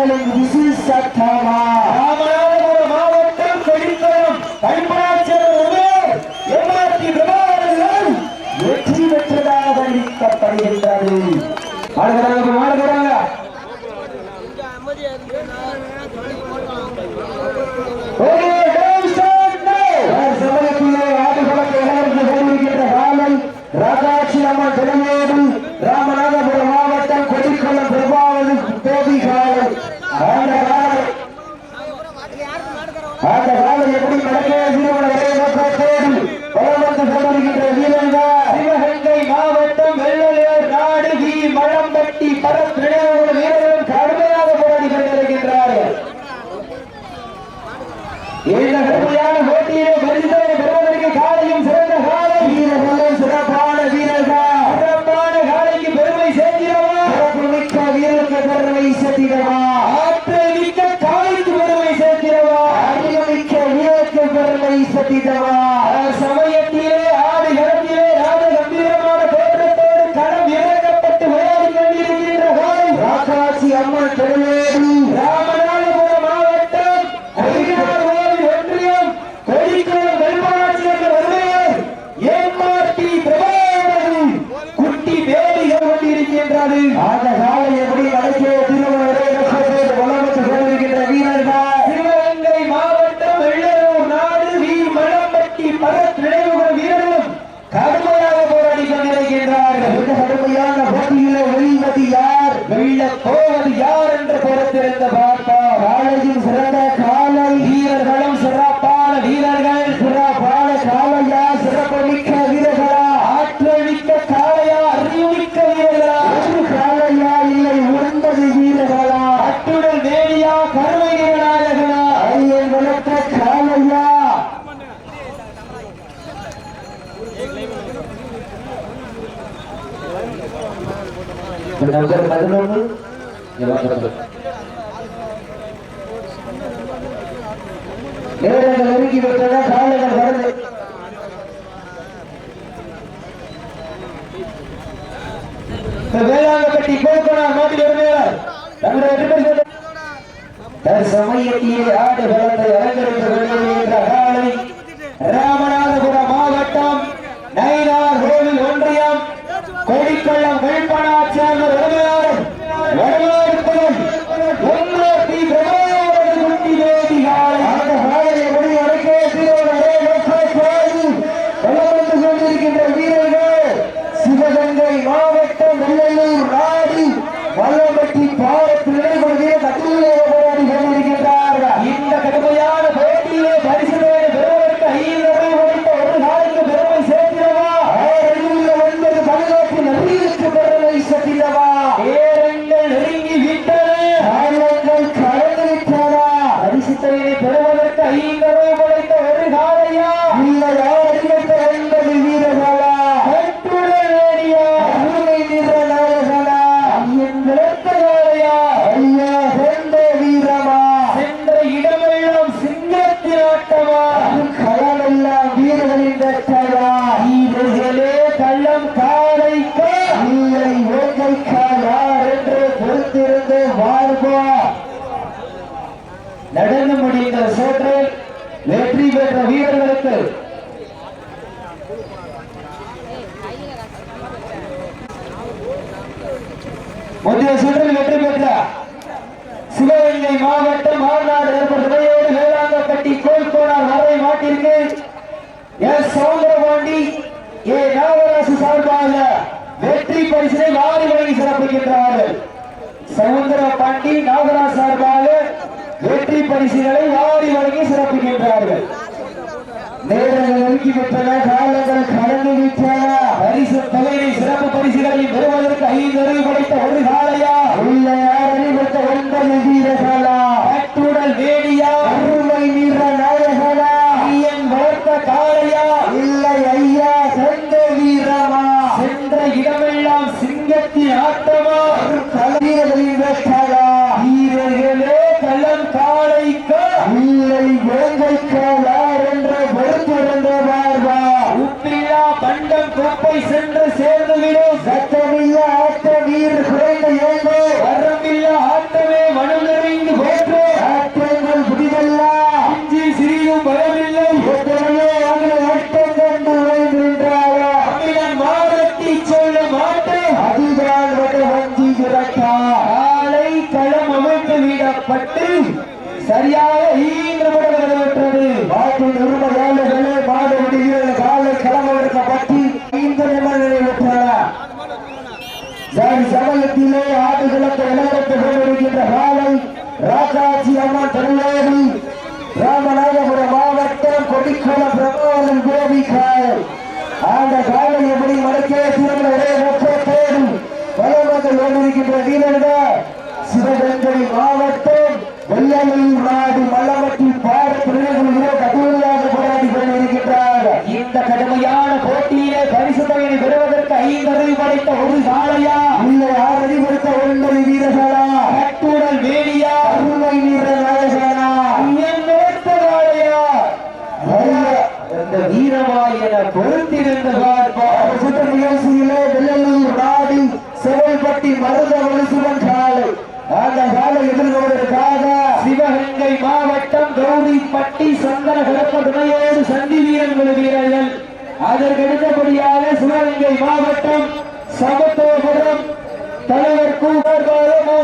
विशिष्ट தற்சமயத்திலே ஆடு பலத்தை அலங்கரித்துக் கொண்டிருக்கின்ற காலை ராமநாதபுரம் மாவட்டம் நயினார் கோவில் ஒன்றியம் கொடிக்கொள்ள சோற்றில் வெற்றி பெற்ற வீரர்களுக்கு. முந்தைய சுற்றில் வெற்றி பெற்ற சிவகங்கை மாவட்டம் மாநாடு ஏற்படுத்துவையோடு வேளாங்கப்பட்டி கோல்கோடார் வரை மாட்டிற்கு எஸ் சவுந்தரபாண்டி ஏ நாகராசு சார்பாக வெற்றி பரிசினை வாரி வழங்கி சிறப்பிக்கின்றார்கள். சவுந்தரபாண்டி நாகராஜ் சார்பாக வெற்றி பரிசுகளை வாரி வழங்கி சிறப்பிக்கின்றார்கள். நேரங்கள் ஒதுக்கி விட்டன காலங்கள் வெள்ளையூர் நாடு மல்லமட்டி பாட பிள்ளைகள் கடுமையாக போராடி கொண்டிருக்கின்றார்கள் இந்த கடுமையான போட்டியிலே பரிசு தொகையை பெறுவதற்கு ஐந்து அறிவு படைத்த ஒரு சாலையா? இல்லை ஆறு கொடுத்த ஒன்பது வீரர்களா? கட்டுடல் வேலியா அருமை வீர நாயகனா நினைத்த காளையா பார்ப்போம். சுற்ற நிகழ்ச்சியிலே வெள்ளலூர் நாடு செவல்பட்டி மருத வலுசுவன் சாலை. அந்த சாலை எதிர்கொள்வதற்காக சிவகங்கை மாவட்டம் கௌரிப்பட்டி சந்தன கலப்ப துணையோடு சந்தி வீரர்கள் வீரர்கள் அதற்கடுத்தபடியாக சிவகங்கை மாவட்டம் சமத்துவபுரம் தலைவர் கூப்பார்பாதமோ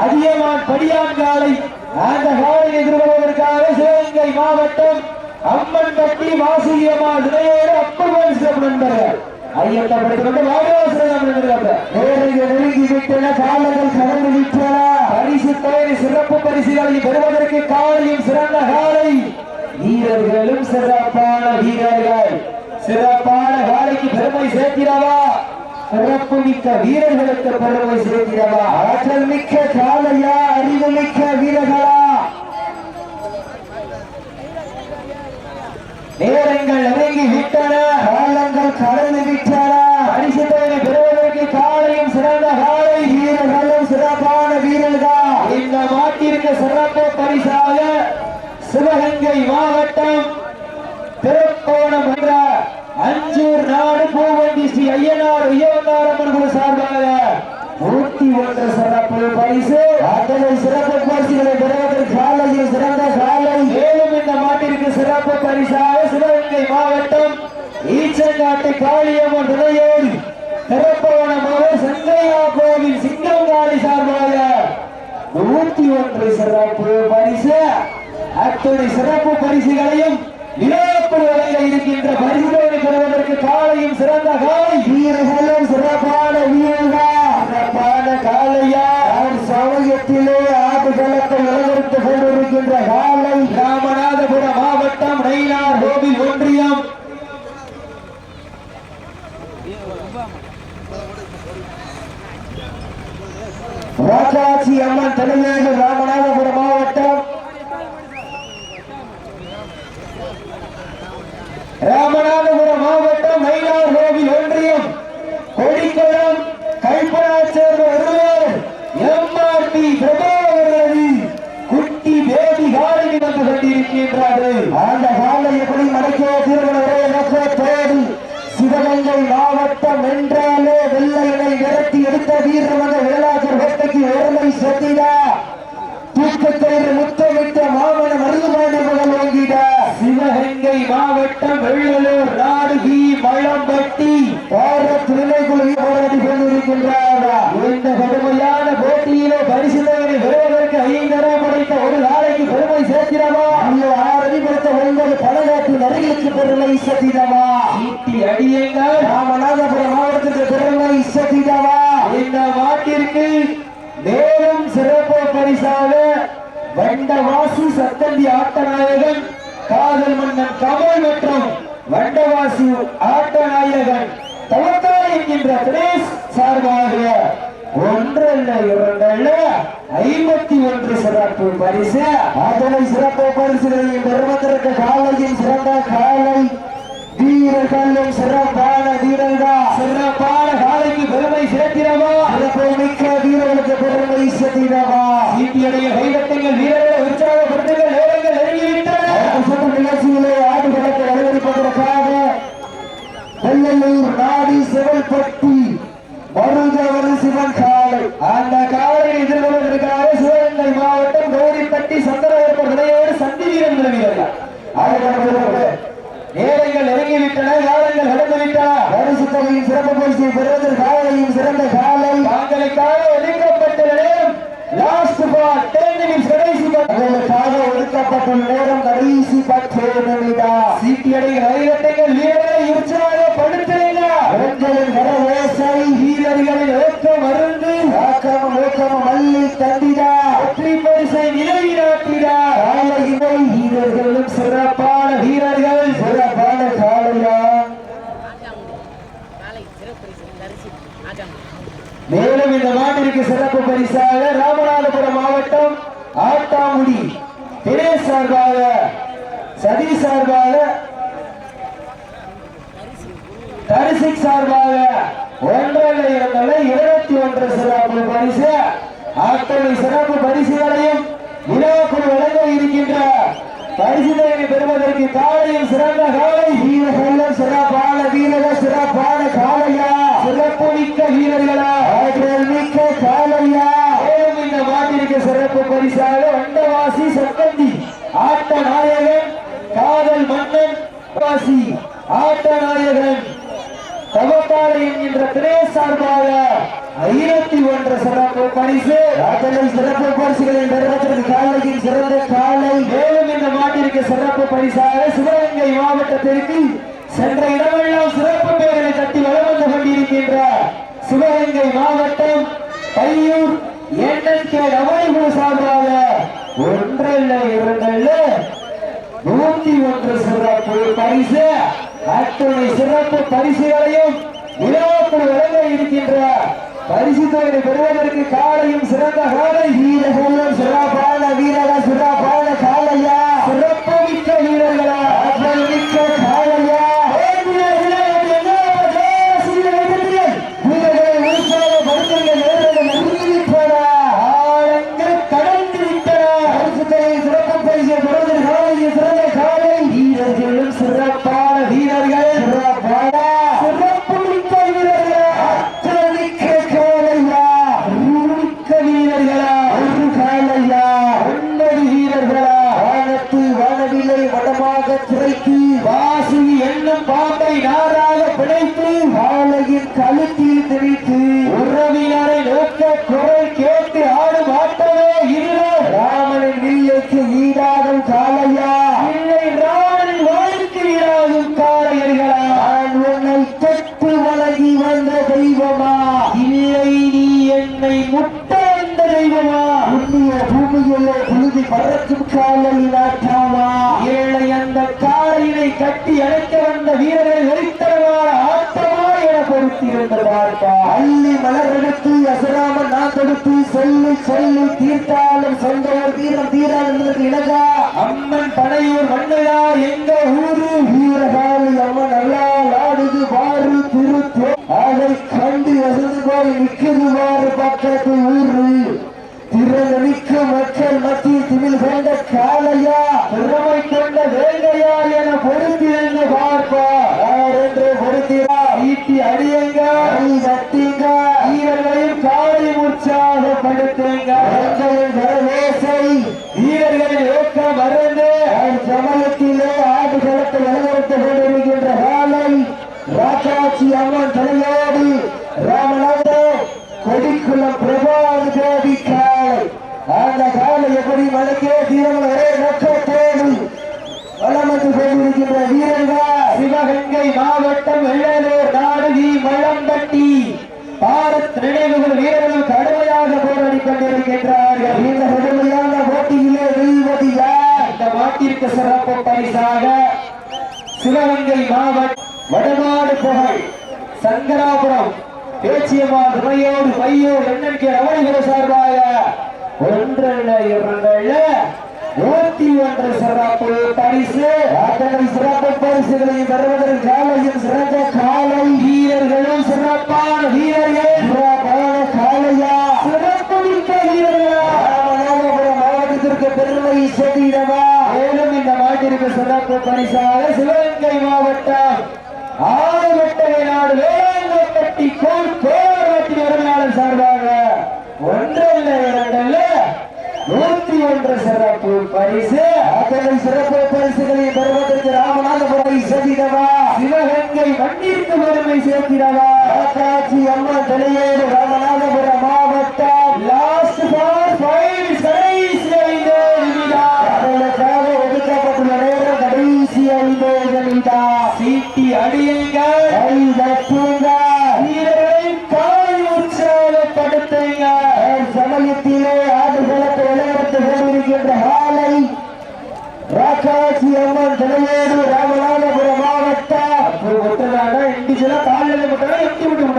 அதியமான் படியான்காலை அந்த காலை எதிர்கொள்வதற்காக சிவகங்கை மாவட்டம் அம்மன்பட்டி வாசுகியம்மா துணையோடு அப்பர் நண்பர்கள். ஐயத்தை படித்துக்கொண்டு நெருங்கி விட்டன காலங்கள் கடந்து விட்டன. பரிசு தொகை சிறப்பு பரிசுகளை பெறுவதற்கு காலையும் சிறந்த காலை. வீரர்களும் சிறப்பான வீரர்கள். சிறப்பான காலைக்கு பெருமை சேர்க்கிறவா? சிறப்பு மிக்க வீரர்களுக்கு பெருமை சேர்க்கிறவா? ஆற்றல் மிக்க காலையா அறிவு மிக்க வீரர்களா? நேரங்கள் நெருங்கி விட்டன காலங்கள் கடந்து விட்டன. பரிசு தொகை பெறுவதற்கு காலையும் சிறந்த காலை வீரர்களும் சிறப்பான வீரர்கள். இந்த மாட்டிற்கு சிறப்பு பரிசாக சிவகங்கை மாவட்டம் திருக்கோணம் என்ற அஞ்சூர் நாடு பூவண்டி ஸ்ரீ ஐயனார் ஐயவந்தாரம்மன் குழு சார்பாக நூத்தி ஒன்று சிறப்பு பரிசு. அத்தனை சிறப்பு பரிசுகளை பெறுவதற்கு காலையில் சிறந்த காலை மாட்டிற்கு சிறப்பு பரிசாக சிவகங்கை மாவட்டம் ஈச்சங்காட்டு காளியம்மன் துணையோடு திறப்பவனமாக சங்கையா கோவில் சிங்கங்காளி சார்பாக நூத்தி ஒன்று சிறப்பு பரிசு. அத்துணை சிறப்பு பரிசுகளையும் விளையாட்டு இருக்கின்ற பரிசுகளை பெறுவதற்கு காலையும் சிறந்த காலை. வீரர்களும் சிறப்பான வீரர்கள்? சிறப்பான காலையா? சமயத்திலே ஆடுகளத்தை நிலநிறுத்திக் கொண்டிருக்கின்ற காலை ராமநாதபுரம் மாவட்டம் நயினார் கோவில் ஒன்றியம் ராஜாஜி அம்மன் ஒருமை செத்திடா முத்தமிட்ட மாமன மருதுபாண்டி மகள் வாங்கிட சிவகங்கை மாவட்டம் வெள்ளலூர் நாடுகி மழம்பட்டி பாரத் திருநெல்வேலி போராடி கொண்டிருக்கின்றார். இந்த கடுமையான போட்டியிலே பரிசுத்தவனை பெறுவதற்கு ஐந்தரம் படைத்த ஒரு நாளைக்கு பெருமை சேர்க்கிறவா? அந்த ஆறு கொடுத்த ஒன்பது பழகாட்டின் அருகிலுக்கு பெருமை சத்திதமா ஈட்டி அடியுங்கள். ராமநாதபுரம் மாவட்டத்துக்கு பெருமை சத்திதமா இந்த மாட்டிற்கு பரிசாக வண்டவாசி சத்தந்தி ஆட்டநாயகன் காதல் மன்னன் கமல் மற்றும் வண்டவாசி ஆட்டநாயகன் தவத்தாய் என்கின்ற தினேஷ் சார்பாக ஒன்றல்ல இரண்டல்ல ஐம்பத்தி ஒன்று சிறப்பு பரிசு. அதனை சிறப்பு பரிசுகளை பெறுவதற்கு காலையில் சிறந்த காலை வீரர்களும் சிறப்பான வீரர்கள். சிறப்பான காலைக்கு பெருமை சேர்க்கிறவா சிறப்பு மிக்க சத்திதமா சீட்டியுடைய கைதட்டங்கள் வீரர்களை உற்சாகப்படுத்துங்கள் நேரங்கள் நெருங்கிவிட்டன. நிகழ்ச்சியிலே ஆடுகளத்தை அலங்கரிப்பதற்காக வெள்ளலூர் நாடி செவல்பட்டி மருதவரு சிவன் காலை அந்த காலையை எதிர்கொள்வதற்காக சிவகங்கை மாவட்டம் கௌரிப்பட்டி சந்திரவேற்பர் நிலையோடு சந்தி வீரன் வீரர்கள் ஆடுகளத்தில் நேரங்கள் நெருங்கிவிட்டன காலங்கள் கடந்துவிட்டன. பரிசு தொகையின் சிறப்பு பரிசை பெறுவதற்கு காலையும் சிறந்த காலை தாங்களுக்காக ஒதுக்கப்பட்ட நேரம் லாஸ்ட் டென் நிமிஷம் கடைசி பத்து. நேரம் கடைசி பத்து நிமிடம் சீட்டியடை கைகட்டைகள் வீரர்களை உற்சாகப்படுத்துறீங்க பெண்களின் வரவேசை வீரர்களின் ஊக்கம் மருந்து ஆக்கம் ஊக்கம் மல்லி தந்திடா வெற்றி பரிசை நிலைநாட்டிடா காலை இணை வீரர்களும் சிறப்பான வீரர்கள் சிறப்பான காலையா காலை சிறப்பரிசு தரிசி ஆஜாம் மேலும் இந்த மாட்டிற்கு சிறப்பு பரிசாக ராமநாதபுரம் மாவட்டம் ஆட்டாமுடி தினேஷ் சார்பாக சதி சார்பாக தரிசிக் சார்பாக ஒன்றரை இரண்டல்ல இருபத்தி ஒன்று சிறப்பு பரிசு. அத்தனை சிறப்பு பரிசுகளையும் விழாக்குழு வழங்க இருக்கின்ற பரிசுகளை பெறுவதற்கு காலையும் சிறந்த காலை. வீரர்களும் சிறப்பான வீரக சிறப்பான காலையா சிறப்பு மிக்க வீரர்களா? ஆற்றல் மிக்க காலையா மேலும் இந்த மாட்டிற்கு சிறப்பு பரிசாக வண்டவாசி சக்கந்தி ஆட்ட நாயகன் காதல் மன்னன் வாசி ஆட்ட நாயகன் தவக்காலை என்கின்ற திரேஸ் சார்பாக ஐநூத்தி ஒன்று சிறப்பு பரிசு. அத்தனை சிறப்பு பரிசுகளின் பெறுவதற்கு காலையின் சிறந்த காலை. மேலும் இந்த மாட்டிற்கு சிறப்பு பரிசாக சிவகங்கை மாவட்டத்திற்கு சென்ற இடமெல்லாம் சிறப்பு வந்து சிவகங்கை மாவட்டம் பையூர் என்என்கே ரமணிகுழு சார்பாக ஒன்றல்ல இரண்டல்ல நூத்தி ஒன்று சிறப்பு பரிசு அத்துணை சிறப்பு பரிசுகளையும் விழாக்குள் வழங்க இருக்கின்ற பரிசு தொகை பெறுவதற்கு காலையும் சிறந்த காலை வீரர்களும் சிறப்பான வீரக சிறப்பான காலையா? வந்த வீரரை வெறித்தனமான ஆட்டமா என பொறுத்திருந்த பார்ப்பா அள்ளி மலர் எடுத்து அசராம நான் தொடுத்து சொல்லி சொல்லி தீர்த்தாலும் சொந்தவர் வீரம் தீரா என்பதற்கு இணங்கா அம்மன் பனையூர் மண்ணையா? எங்க ஊரு? வீரகாலி அம்மன் நல்லா ஆடுது வாரு திருத்தோ அதை கண்டு வசந்து போய் நிற்குது வாரு பக்கத்து ஊரு. திறந்து நிற்கும் மக்கள் மத்தியில் திமிழ் கொண்ட காலையா திறமை கொண்ட जाएगा சிவகங்கை வடநாடு புகழ் சங்கராபுரம் பேச்சியம்மா துணையோடு மையோடு எண்ணென்கே ரமணிகுரு சார்பாக ஒன்றல்ல இரண்டல்ல நூத்தி ஒன்று சிறப்பு பரிசு. அத்தனை சிறப்பு பரிசுகளை பெறுவதற்கு காலையின் சிறந்த காலை வீரர்களும் சிறப்பான வீரர்கள். சிறப்பான காலையா சிறப்பு மிக்க வீரர்களா? ராமநாதபுரம் மாவட்டத்திற்கு பெருமை செய்தவா மேலும் இந்த மாட்டிற்கு சிறப்பு பரிசாக சிவகங்கை மாவட்டம் ஆறுவட்டகை நாடு வேளாங்கப்பட்டி கோல் கோரவட்டி உரிமையாளர் சார்பாக ஒன்றல்ல இரண்டல்ல நூத்தி ஒன்று சிறப்பு பரிசு. அத்தனை சிறப்பு பரிசுகளை பெறுவதற்கு ராமநாதபுரம் சேர்த்திடவா சிவகங்கை மண்ணிற்கு பெருமை சேர்க்கிறவா. காட்சி அம்மா தலையேறு ராமநாதபுரம் மாவட்டம்.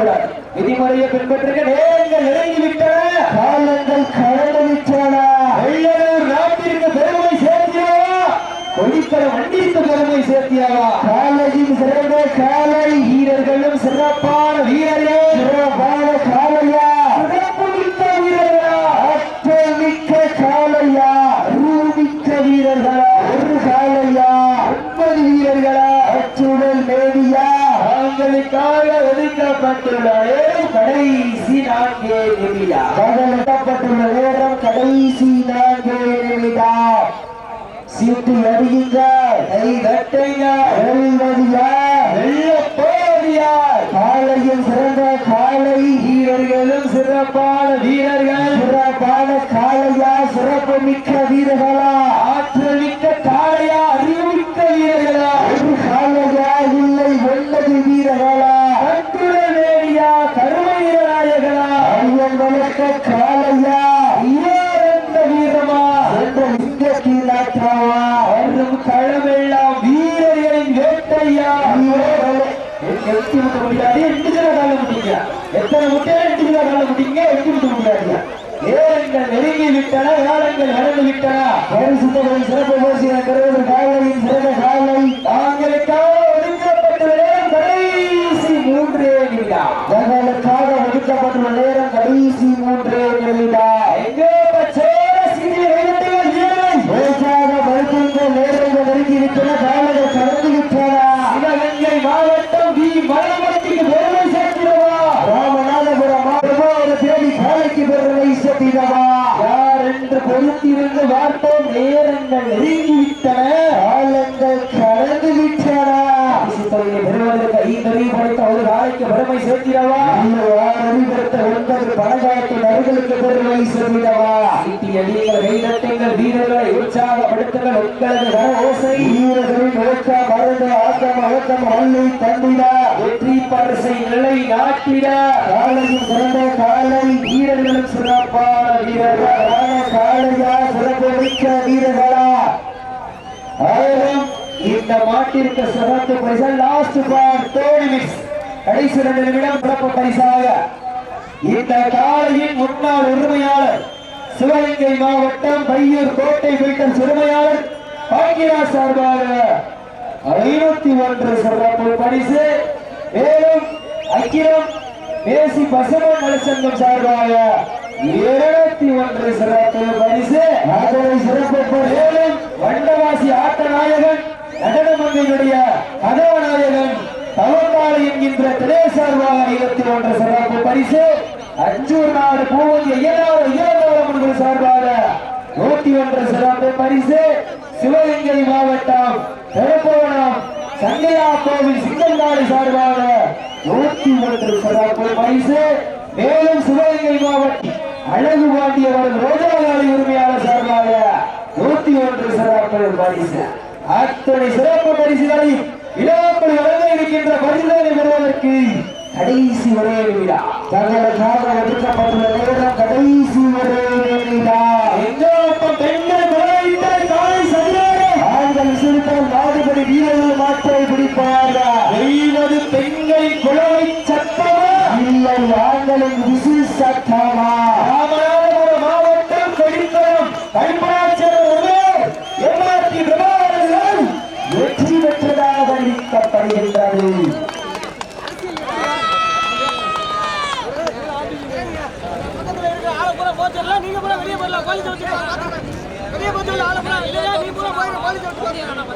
கூடாது விதிமுறையை பின்பற்றுக நேரங்கள் இறங்கிவிட்டன. காலங்கள் கடந்துவிட்டன. வெள்ளையூர் நாட்டிற்கு பெருமை சேர்த்தியவா? கொடிக்கல வண்டிக்கு பெருமை சேர்த்தியவா? காலையின் சிறந்த காலை வீரர்களும் சிறப்பான வீரர்கள் நான்கே நிமிடம் பகலிடப்பட்டுள்ள நேரம் கடைசி நான்கு நிமிடம் சீட்டு அடியுங்க கை தட்டுங்க. வெல்வதியா வெள்ள போதியார் காலையும் சிறந்த காலை. வீரர்களும் சிறப்பான வீரர்கள். சிறப்பான காளையா சிறப்பு மிக்க வீரர்களா ஆற்றல் மிக்க காளையா அறிவுமிக்க வீரர்களா ஒரு காளையா இல்லை ஒன்பது வீரர்களா கட்டுடல் வேணியா கருமை வீரநாயகனா ஐயன் வளர்த்த காளையா இயந்த வீரமா என்ற சிங்கத்தில் நாட்டாவா வரும் களமெல்லாம் வீரர்களின் வேட்டையா எட்டி விட முடியாது எட்டு கால முடியுங்க எத்தனை முட்டையில எட்டு கால முடியுங்க? எட்டி விட முடியாது நேரங்கள் நெருங்கி விட்டன காலங்கள் நடந்து விட்டன. சிறப்பு பேசிய பெறுவது காலையின் சிறந்த காலை தாங்களுக்காக ஒதுக்கப்பட்ட நேரம் கடைசி மூன்றே நிமிடம் தங்களுக்காக ஒதுக்கப்பட்டுள்ள நேரம் கடைசி மூன்றே நிமிடம் எங்கோ பச்சேர சிறிய வீரர்கள் வீரர்கள் லேசாக மறுக்கின்ற நேரங்கள் நெருங்கி விட்டன காலைகள் கடந்து விட்டன சிவகங்கை மாவட்டம் வி மலமத்திக்கு பெருமை சேர்க்கிறவா ராமநாதபுரம் மாவட்ட தேடி காலைக்கு பெருமை சத்திதமா யார் என்று பொறுத்திருந்து பார்த்தோம் நேரங்கள் நெருங்கி விட்டன காலங்கள் கடந்து விட்டன பெறுவதற்கு ஐந்தறி படைத்த ஒரு நாளைக்கு பெருமை சேர்க்கிறவா அறிவுறுத்த ஒன்பது பணக்காட்டு நபர்களுக்கு பெருமை சத்திதமா சீட்டி அடியுங்கள் கைதட்டுங்கள் வீரர்களை உற்சாகப்படுத்துங்கள். உங்களது கர ஓசை வீரர்களின் முழக்க மருந்து ஆக்கம் அழக்கம் அள்ளி தந்திட. வெற்றி பரிசை நிலை நாட்டிட. காலையும் சிறந்த காலை வீரர்களும் சிறப்பான வீரர்கள். காளையா சிறப்புமிக்க வீரர்களா? ஆயிரம் இந்த மாட்டிற்கு சிறப்பு பரிசு லாஸ்ட் பார் தேர்ட் மிக்ஸ் கடைசி ரெண்டு நிமிடம் சிறப்பு பரிசாக. இந்த காலையின் முன்னாள் உரிமையாளர் சிவகங்கை மாவட்டம் பையூர் கோட்டை வீட்டின் சிறுமையாளர் பாக்கியராஜ் சார்பாக ஐநூத்தி ஒன்று சிறப்பு பரிசு. மேலும் அக்கிரம் பேசி பசுமன் நலச்சங்கம் சார்பாக இருநூத்தி ஒன்று சிறப்பு பரிசு. அதனை சிறப்பு மேலும் வண்டவாசி ஆட்ட நாயகன் நடனமங்கையுடைய கதவநாயகன் தவக்காலை என்கின்ற திரை சார்பாக இருபத்தி ஒன்று சிறப்பு பரிசு. அஞ்சூர் நாடு பூவதி ஐயனார் ஐயனார் சார்பாக நூத்தி ஒன்று சிறப்பு பரிசு. சிவகங்கை மாவட்டம் திருப்பவனம் சங்கையா கோவில் சிங்கங்காடு சார்பாக நூத்தி ஒன்று சிறப்பு பரிசு. மேலும் சிவகங்கை மாவட்டம் அழகு பாண்டியவர்கள் ரோஜாகாலி உரிமையாளர் சார்பாக நூத்தி ஒன்று சிறப்பு பரிசு. அத்தனை சிறப்பு பரிசுகளை இளவப்படி வழங்க இருக்கின்ற பரிசுகளை பெறுவதற்கு கடைசி ஒரே விழா தங்களுக்காக ஒதுக்கப்பட்டுள்ள நேரம் கடைசி ஒரே நிமிடம். எங்கோப்பம் பெண்கள் முறையிட்ட தாய் சரியாக ஆண்கள் சிறுத்தால் நாடுபடி வீரர்கள் மாற்றை பிடிப்பார்கள். செய்வது பெண்களின் குழவை சத்தமா? இல்லை ஆண்களின் விசில் சத்தமா. எல்லாரும்